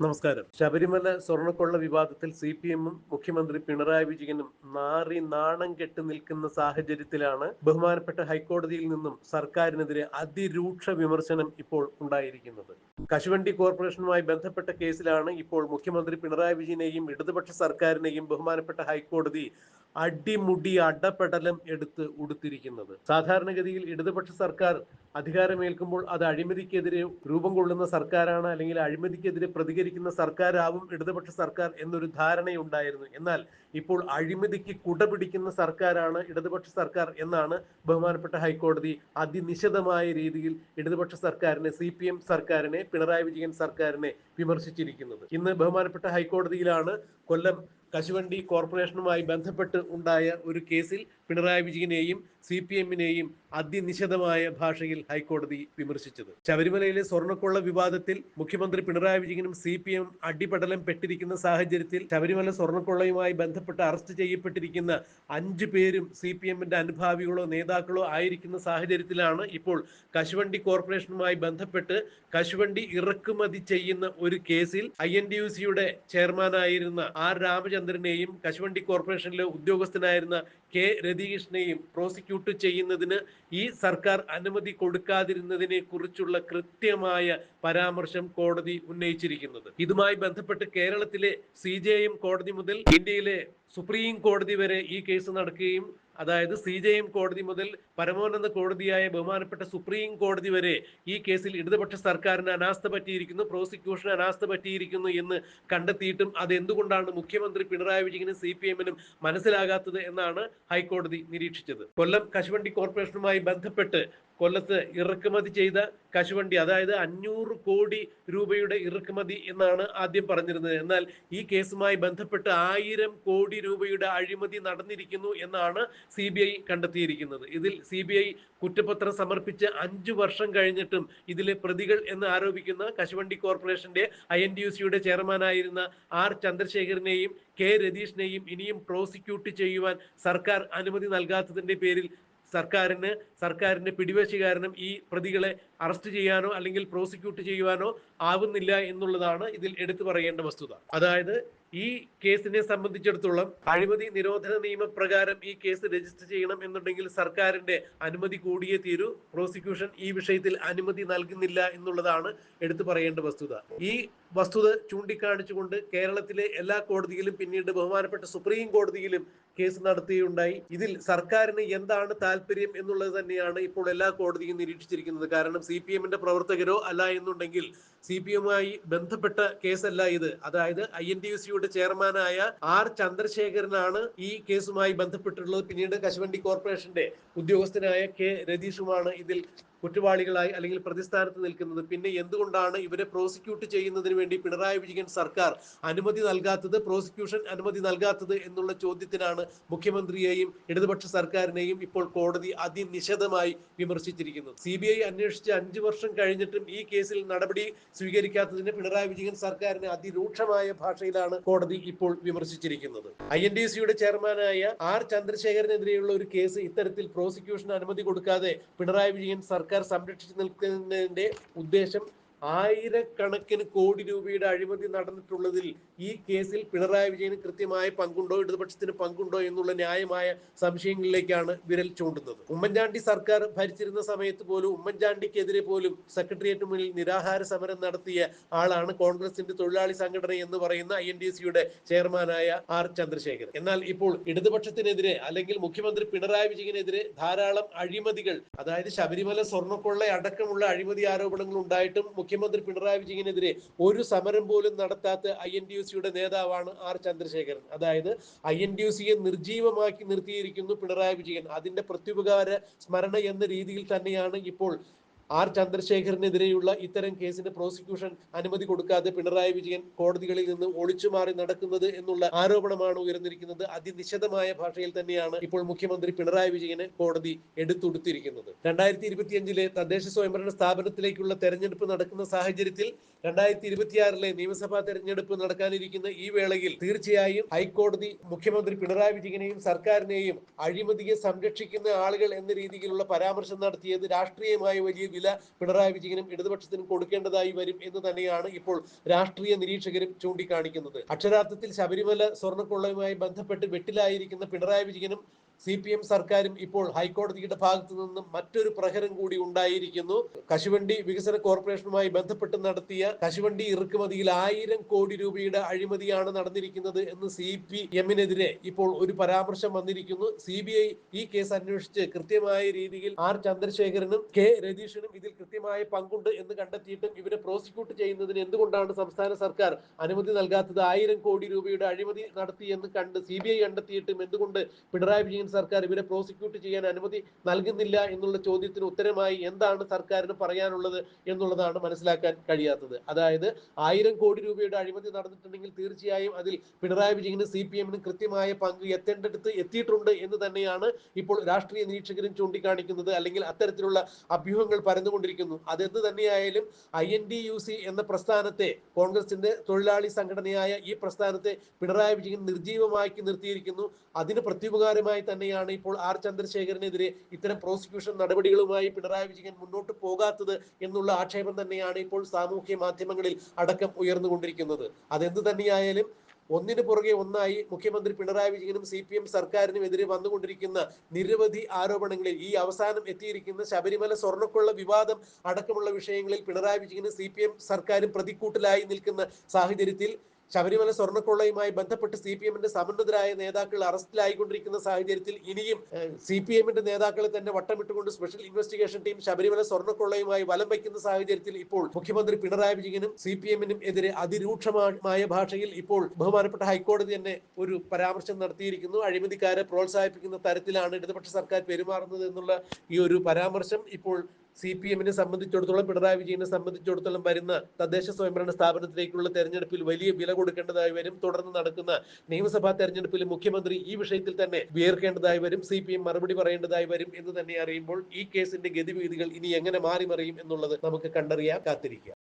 നമസ്കാരം. ശബരിമല സ്വർണക്കൊള്ള വിവാദത്തിൽ C P എമ്മും മുഖ്യമന്ത്രി പിണറായി വിജയനും നാറി നാണം കെട്ട് നിൽക്കുന്ന സാഹചര്യത്തിലാണ് ബഹുമാനപ്പെട്ട ഹൈക്കോടതിയിൽ നിന്നും സർക്കാരിനെതിരെ അതിരൂക്ഷ വിമർശനം ഇപ്പോൾ ഉണ്ടായിരിക്കുന്നത്. കശുവണ്ടി കോർപ്പറേഷനുമായി ബന്ധപ്പെട്ട കേസിലാണ് ഇപ്പോൾ മുഖ്യമന്ത്രി പിണറായി വിജയനെയും ഇടതുപക്ഷ സർക്കാരിനെയും ബഹുമാനപ്പെട്ട ഹൈക്കോടതി അടിമുടി അടപ്പെടലം എടുത്ത് ഉടുത്തിരിക്കുന്നത്. സാധാരണഗതിയിൽ ഇടതുപക്ഷ സർക്കാർ അധികാരമേൽക്കുമ്പോൾ അത് അഴിമതിക്കെതിരെ രൂപം കൊള്ളുന്ന സർക്കാരാണ് അല്ലെങ്കിൽ അഴിമതിക്കെതിരെ പ്രതികരിക്കുന്ന സർക്കാരാവും ഇടതുപക്ഷ സർക്കാർ എന്നൊരു ധാരണയുണ്ടായിരുന്നു. എന്നാൽ ഇപ്പോൾ അഴിമതിക്ക് കുട പിടിക്കുന്ന സർക്കാരാണ് ഇടതുപക്ഷ സർക്കാർ എന്നാണ് ബഹുമാനപ്പെട്ട ഹൈക്കോടതി അതിനിശിതമായ രീതിയിൽ ഇടതുപക്ഷ സർക്കാരിനെ സി പി എം സർക്കാരിനെ പിണറായി വിജയൻ സർക്കാരിനെ വിമർശിച്ചിരിക്കുന്നത്. ഇന്ന് ബഹുമാനപ്പെട്ട ഹൈക്കോടതിയിലാണ് കൊല്ലം കശുവണ്ടി കോർപ്പറേഷനുമായി ബന്ധപ്പെട്ട് ഉണ്ടായ ഒരു കേസിൽ പിണറായി വിജയനെയും സി പി എമ്മിനെയും അതിനിശിതമായ ഭാഷയിൽ ഹൈക്കോടതി വിമർശിച്ചത്. ശബരിമലയിലെ സ്വർണക്കൊള്ള വിവാദത്തിൽ മുഖ്യമന്ത്രി പിണറായി വിജയനും സി പി എം അടിപടലം പെട്ടിരിക്കുന്ന സാഹചര്യത്തിൽ ശബരിമല സ്വർണക്കൊള്ളയുമായി ബന്ധപ്പെട്ട് അറസ്റ്റ് ചെയ്യപ്പെട്ടിരിക്കുന്ന അഞ്ച് പേരും സി പി എമ്മിന്റെ അനുഭാവികളോ നേതാക്കളോ ആയിരിക്കുന്ന സാഹചര്യത്തിലാണ് ഇപ്പോൾ കശുവണ്ടി കോർപ്പറേഷനുമായി ബന്ധപ്പെട്ട് കശുവണ്ടി ഇറക്കുമതി ചെയ്യുന്ന ഒരു കേസിൽ ഐ എൻ ഡി യു സിയുടെ ചെയർമാനായിരുന്ന ആർ രാമചന്ദ്രനെയും കശുവണ്ടി കോർപ്പറേഷനിലെ ഉദ്യോഗസ്ഥനായിരുന്ന കെ രതീഷിനെയും പ്രോസിക്യൂട്ട് ചെയ്യുന്നതിന് ഈ സർക്കാർ അനുമതി കൊടുക്കാതിരുന്നതിനെ കുറിച്ചുള്ള കൃത്യമായ പരാമർശം കോടതി ഉന്നയിച്ചിരിക്കുന്നത്. ഇതുമായി ബന്ധപ്പെട്ട് കേരളത്തിലെ സി കോടതി മുതൽ ഇന്ത്യയിലെ സുപ്രീം കോടതി വരെ ഈ കേസ് നടക്കുകയും അതായത് സി ജെ എം കോടതി മുതൽ പരമോന്നത കോടതിയായ ബഹുമാനപ്പെട്ട സുപ്രീം കോടതി വരെ ഈ കേസിൽ ഇടതുപക്ഷ സർക്കാരിന് അനാസ്ഥ പറ്റിയിരിക്കുന്നു പ്രോസിക്യൂഷന് അനാസ്ഥ പറ്റിയിരിക്കുന്നു എന്ന് കണ്ടെത്തിയിട്ടും അത് എന്തുകൊണ്ടാണ് മുഖ്യമന്ത്രി പിണറായി വിജയനും സി പി എമ്മിനും മനസ്സിലാകാത്തത് എന്നാണ് ഹൈക്കോടതി നിരീക്ഷിച്ചത്. കൊല്ലം കശുവണ്ടി കോർപ്പറേഷനുമായി ബന്ധപ്പെട്ട് കൊല്ലത്ത് ഇറക്കുമതി ചെയ്ത കശുവണ്ടി അതായത് അഞ്ഞൂറ് കോടി രൂപയുടെ ഇറക്കുമതി എന്നാണ് ആദ്യം പറഞ്ഞിരുന്നത്. എന്നാൽ ഈ കേസുമായി ബന്ധപ്പെട്ട് ആയിരം കോടി രൂപയുടെ അഴിമതി നടന്നിരിക്കുന്നു എന്നാണ് സി ബി ഐ കണ്ടെത്തിയിരിക്കുന്നത്. ഇതിൽ സി ബി ഐ കുറ്റപത്രം സമർപ്പിച്ച് അഞ്ചു വർഷം കഴിഞ്ഞിട്ടും ഇതിലെ പ്രതികൾ എന്ന് ആരോപിക്കുന്ന കശുവണ്ടി കോർപ്പറേഷന്റെ ഐ എൻ ഡി യു സിയുടെ ചെയർമാനായിരുന്ന ആർ ചന്ദ്രശേഖരനെയും കെ രതീഷിനെയും ഇനിയും പ്രോസിക്യൂട്ട് ചെയ്യുവാൻ സർക്കാർ അനുമതി നൽകാത്തതിന്റെ പേരിൽ സർക്കാരിന് സർക്കാരിന്റെ പിടിവശി കാരണം ഈ പ്രതികളെ അറസ്റ്റ് ചെയ്യാനോ അല്ലെങ്കിൽ പ്രോസിക്യൂട്ട് ചെയ്യുവാനോ ആവുന്നില്ല എന്നുള്ളതാണ് ഇതിൽ എടുത്തു പറയേണ്ട വസ്തുത. അതായത് ഈ കേസിനെ സംബന്ധിച്ചിടത്തോളം അഴിമതി നിരോധന നിയമപ്രകാരം ഈ കേസ് രജിസ്റ്റർ ചെയ്യണം എന്നുണ്ടെങ്കിൽ സർക്കാരിന്റെ അനുമതി കൂടിയേ തീരൂ. പ്രോസിക്യൂഷൻ ഈ വിഷയത്തിൽ അനുമതി നൽകുന്നില്ല എന്നുള്ളതാണ് എടുത്തു പറയേണ്ട വസ്തുത. ഈ വസ്തുത ചൂണ്ടിക്കാണിച്ചുകൊണ്ട് കേരളത്തിലെ എല്ലാ കോടതിയിലും പിന്നീട് ബഹുമാനപ്പെട്ട സുപ്രീം കോടതിയിലും കേസ് നടത്തുകയുണ്ടായി ഇതിൽ സർക്കാരിന് എന്താണ് താല്പര്യം എന്നുള്ളത് തന്നെയാണ് ഇപ്പോൾ എല്ലാ കോടതിയും നിരീക്ഷിച്ചിരിക്കുന്നത്. കാരണം സി പി എമ്മിന്റെ പ്രവർത്തകരോ അല്ല എന്നുണ്ടെങ്കിൽ സി പി എമ്മുമായി ബന്ധപ്പെട്ട കേസല്ല ഇത്. അതായത് ഐ എൻ ടി യു സിയുടെ ചെയർമാനായ ആർ ചന്ദ്രശേഖരനാണ് ഈ കേസുമായി ബന്ധപ്പെട്ടിട്ടുള്ളത്. പിന്നീട് കശുവണ്ടി കോർപ്പറേഷന്റെ ഉദ്യോഗസ്ഥനായ കെ രതീഷുമാണ് ഇതിൽ കുറ്റവാളികളായി അല്ലെങ്കിൽ പ്രതിസ്ഥാനത്ത് നിൽക്കുന്നത്. പിന്നെ എന്തുകൊണ്ടാണ് ഇവരെ പ്രോസിക്യൂട്ട് ചെയ്യുന്നതിന് വേണ്ടി പിണറായി വിജയൻ സർക്കാർ അനുമതി നൽകാത്തത് പ്രോസിക്യൂഷൻ അനുമതി നൽകാത്തത് എന്നുള്ള ചോദ്യത്തിനാണ് മുഖ്യമന്ത്രിയെയും ഇടതുപക്ഷ സർക്കാരിനെയും ഇപ്പോൾ കോടതി അതിനിശിതമായി വിമർശിച്ചിരിക്കുന്നത്. സി ബി ഐ അന്വേഷിച്ച് അഞ്ചു വർഷം കഴിഞ്ഞിട്ടും ഈ കേസിൽ നടപടി സ്വീകരിക്കാത്തതിന് പിണറായി വിജയൻ സർക്കാരിനെ അതിരൂക്ഷമായ ഭാഷയിലാണ് കോടതി ഇപ്പോൾ വിമർശിച്ചിരിക്കുന്നത്. ഐ എൻ ഡി സിയുടെ ചെയർമാനായ ആർ ചന്ദ്രശേഖരനെതിരെയുള്ള ഒരു കേസ് ഇത്തരത്തിൽ പ്രോസിക്യൂഷൻ അനുമതി കൊടുക്കാതെ പിണറായി വിജയൻ സർക്കാർ സംരക്ഷിച്ചു നിൽക്കുന്നതിന്റെ ഉദ്ദേശം ആയിരക്കണക്കിന് കോടി രൂപയുടെ അഴിമതി നടന്നിട്ടുള്ളതിൽ ഈ കേസിൽ പിണറായി വിജയന് കൃത്യമായ പങ്കുണ്ടോ ഇടതുപക്ഷത്തിന് പങ്കുണ്ടോ എന്നുള്ള ന്യായമായ സംശയങ്ങളിലേക്കാണ് വിരൽ ചൂണ്ടുന്നത്. ഉമ്മൻചാണ്ടി സർക്കാർ ഭരിച്ചിരുന്ന സമയത്ത് പോലും ഉമ്മൻചാണ്ടിക്കെതിരെ പോലും സെക്രട്ടേറിയറ്റ് മുന്നിൽ നിരാഹാര സമരം നടത്തിയ ആളാണ് കോൺഗ്രസിന്റെ തൊഴിലാളി സംഘടന എന്ന് പറയുന്ന ഐ എൻ ഡി സിയുടെ ചെയർമാനായ ആർ ചന്ദ്രശേഖരൻ. എന്നാൽ ഇപ്പോൾ ഇടതുപക്ഷത്തിനെതിരെ അല്ലെങ്കിൽ മുഖ്യമന്ത്രി പിണറായി വിജയനെതിരെ ധാരാളം അഴിമതികൾ അതായത് ശബരിമല സ്വർണക്കൊള്ള അടക്കമുള്ള അഴിമതി ആരോപണങ്ങൾ ഉണ്ടായിട്ടും മുഖ്യമന്ത്രി പിണറായി വിജയനെതിരെ ഒരു സമരം പോലും നടത്താത്ത ഐ എൻ ഡി സിയുടെ നേതാവാണ് ആർ ചന്ദ്രശേഖരൻ. അതായത് ഐ എൻ ഡി സിയെ നിർജീവമാക്കി നിർത്തിയിരിക്കുന്നു പിണറായി വിജയൻ. അതിന്റെ പ്രത്യുപകാര സ്മരണ എന്ന രീതിയിൽ തന്നെയാണ് ഇപ്പോൾ ആർ ചന്ദ്രശേഖരനെതിരെയുള്ള ഇത്തരം കേസിന് പ്രോസിക്യൂഷൻ അനുമതി കൊടുക്കാതെ പിണറായി വിജയൻ കോടതികളിൽ നിന്ന് ഒളിച്ചു മാറി നടക്കുന്നത് എന്നുള്ള ആരോപണമാണ് ഉയർന്നിരിക്കുന്നത്. അതിനിശിതമായ ഭാഷയിൽ തന്നെയാണ് ഇപ്പോൾ മുഖ്യമന്ത്രി പിണറായി വിജയന് കോടതി എടുത്തുടുത്തിരിക്കുന്നത്. രണ്ടായിരത്തി ഇരുപത്തിയഞ്ചിലെ തദ്ദേശ സ്വയംഭരണ സ്ഥാപനത്തിലേക്കുള്ള തെരഞ്ഞെടുപ്പ് നടക്കുന്ന സാഹചര്യത്തിൽ രണ്ടായിരത്തി ഇരുപത്തിയാറിലെ നിയമസഭാ തെരഞ്ഞെടുപ്പ് നടക്കാനിരിക്കുന്ന ഈ വേളയിൽ തീർച്ചയായും ഹൈക്കോടതി മുഖ്യമന്ത്രി പിണറായി വിജയനെയും സർക്കാരിനെയും അഴിമതിയെ സംരക്ഷിക്കുന്ന ആളുകൾ എന്ന രീതിയിലുള്ള പരാമർശം നടത്തിയത് രാഷ്ട്രീയമായ വലിയ വില പിണറായി വിജയനും ഇടതുപക്ഷത്തിനും കൊടുക്കേണ്ടതായി വരും എന്ന് തന്നെയാണ് ഇപ്പോൾ രാഷ്ട്രീയ നിരീക്ഷകരും ചൂണ്ടിക്കാണിക്കുന്നത്. അക്ഷരാർത്ഥത്തിൽ ശബരിമല സ്വർണക്കൊള്ളയുമായി ബന്ധപ്പെട്ട് വെട്ടിലായിരിക്കുന്ന പിണറായി വിജയനും സി പി എം സർക്കാരും ഇപ്പോൾ ഹൈക്കോടതിയുടെ ഭാഗത്തു നിന്നും മറ്റൊരു പ്രഹരം കൂടി ഉണ്ടായിരിക്കുന്നു. കശുവണ്ടി വികസന കോർപ്പറേഷനുമായി ബന്ധപ്പെട്ട് നടത്തിയ കശുവണ്ടി ഇറക്കുമതിയിൽ ആയിരം കോടി രൂപയുടെ അഴിമതിയാണ് നടന്നിരിക്കുന്നത് എന്ന് സി പി എമ്മിനെതിരെ ഇപ്പോൾ ഒരു പരാമർശം വന്നിരിക്കുന്നു. സി ബി ഐ ഈ കേസ് അന്വേഷിച്ച് കൃത്യമായ രീതിയിൽ ആർ ചന്ദ്രശേഖരനും കെ രതീഷിനും ഇതിൽ കൃത്യമായ പങ്കുണ്ട് എന്ന് കണ്ടെത്തിയിട്ടും ഇവരെ പ്രോസിക്യൂട്ട് ചെയ്യുന്നതിന് എന്തുകൊണ്ടാണ് സംസ്ഥാന സർക്കാർ അനുമതി നൽകാത്തത്? ആയിരം കോടി രൂപയുടെ അഴിമതി നടത്തി എന്ന് കണ്ട് സി ബി ഐ കണ്ടെത്തിയിട്ടും എന്തുകൊണ്ട് പിണറായി വിജയൻ സർക്കാർ ഇവരെ പ്രോസിക്യൂട്ട് ചെയ്യാൻ അനുമതി നൽകുന്നില്ല എന്നുള്ള ചോദ്യത്തിന് ഉത്തരമായി എന്താണ് സർക്കാരിന് പറയാനുള്ളത് എന്നുള്ളതാണ് മനസ്സിലാക്കാൻ കഴിയാത്തത്. അതായത് ആയിരം കോടി രൂപയുടെ അഴിമതി നടന്നിട്ടുണ്ടെങ്കിൽ തീർച്ചയായും അതിൽ പിണറായി വിജയനും സി പി എമ്മിനും കൃത്യമായ പങ്ക് എത്തേണ്ടടുത്ത് എത്തിയിട്ടുണ്ട് എന്ന് തന്നെയാണ് ഇപ്പോൾ രാഷ്ട്രീയ നിരീക്ഷകരും ചൂണ്ടിക്കാണിക്കുന്നത്. അല്ലെങ്കിൽ അത്തരത്തിലുള്ള അഭ്യൂഹങ്ങൾ പരന്നുകൊണ്ടിരിക്കുന്നു. അതെന്ത് തന്നെയായാലും I N D U C എന്ന പ്രസ്ഥാനത്തെ കോൺഗ്രസിന്റെ തൊഴിലാളി സംഘടനയായ ഈ പ്രസ്ഥാനത്തെ പിണറായി വിജയൻ നിർജീവമാക്കി നിർത്തിയിരിക്കുന്നു. അതിന് പ്രത്യുപകാരമായി തന്നെയാണ് ഇപ്പോൾ ആർ ചന്ദ്രശേഖരനെതിരെ ഇത്തരം പ്രോസിക്യൂഷൻ നടപടികളുമായി പിണറായി വിജയൻ മുന്നോട്ട് പോകാത്തത് എന്നുള്ള ആക്ഷേപം തന്നെയാണ് ഇപ്പോൾ സാമൂഹ്യ മാധ്യമങ്ങളിൽ അടക്കം ഉയർന്നുകൊണ്ടിരിക്കുന്നത്. അതെന്ത് തന്നെയായാലും ഒന്നിനു പുറകെ ഒന്നായി മുഖ്യമന്ത്രി പിണറായി വിജയനും സി പി എം സർക്കാരിനും എതിരെ വന്നുകൊണ്ടിരിക്കുന്ന നിരവധി ആരോപണങ്ങളിൽ ഈ അവസാനം എത്തിയിരിക്കുന്ന ശബരിമല സ്വർണക്കൊള്ള വിവാദം അടക്കമുള്ള വിഷയങ്ങളിൽ പിണറായി വിജയനും സി പി എം സർക്കാരും പ്രതിക്കൂട്ടിലായി നിൽക്കുന്ന സാഹചര്യത്തിൽ ശബരിമല സ്വർണക്കൊള്ളയുമായി ബന്ധപ്പെട്ട് സി പി എമ്മിന്റെ സമന്നതരായ നേതാക്കൾ അറസ്റ്റിലായിക്കൊണ്ടിരിക്കുന്ന സാഹചര്യത്തിൽ ഇനിയും സി പി എമ്മിന്റെ നേതാക്കളെ തന്നെ വട്ടമിട്ടുകൊണ്ട് സ്പെഷ്യൽ ഇൻവെസ്റ്റിഗേഷൻ ടീം ശബരിമല സ്വർണക്കൊള്ളയുമായി വലം വയ്ക്കുന്ന സാഹചര്യത്തിൽ ഇപ്പോൾ മുഖ്യമന്ത്രി പിണറായി വിജയനും സി പി എമ്മിനും എതിരെ അതിരൂക്ഷമായ ഭാഷയിൽ ഇപ്പോൾ ബഹുമാനപ്പെട്ട ഹൈക്കോടതി തന്നെ ഒരു പരാമർശം നടത്തിയിരിക്കുന്നു. അഴിമതിക്കാരെ പ്രോത്സാഹിപ്പിക്കുന്ന തരത്തിലാണ് ഇടതുപക്ഷ സർക്കാർ പെരുമാറുന്നത് എന്നുള്ള ഈ ഒരു പരാമർശം ഇപ്പോൾ സി പി എമ്മിനെ സംബന്ധിച്ചിടത്തോളം പിണറായി വിജയനെ സംബന്ധിച്ചിടത്തോളം വരുന്ന തദ്ദേശ സ്വയംഭരണ സ്ഥാപനത്തിലേക്കുള്ള തെരഞ്ഞെടുപ്പിൽ വലിയ വില കൊടുക്കേണ്ടതായി വരും. തുടർന്ന് നടക്കുന്ന നിയമസഭാ തെരഞ്ഞെടുപ്പിൽ മുഖ്യമന്ത്രി ഈ വിഷയത്തിൽ തന്നെ വിയർക്കേണ്ടതായി വരും. സി പി എം മറുപടി പറയേണ്ടതായി വരും എന്ന് തന്നെ അറിയുമ്പോൾ ഈ കേസിന്റെ ഗതിവിധികൾ ഇനി എങ്ങനെ മാറി മറിയും എന്നുള്ളത് നമുക്ക് കണ്ടറിയാൻ കാത്തിരിക്കാം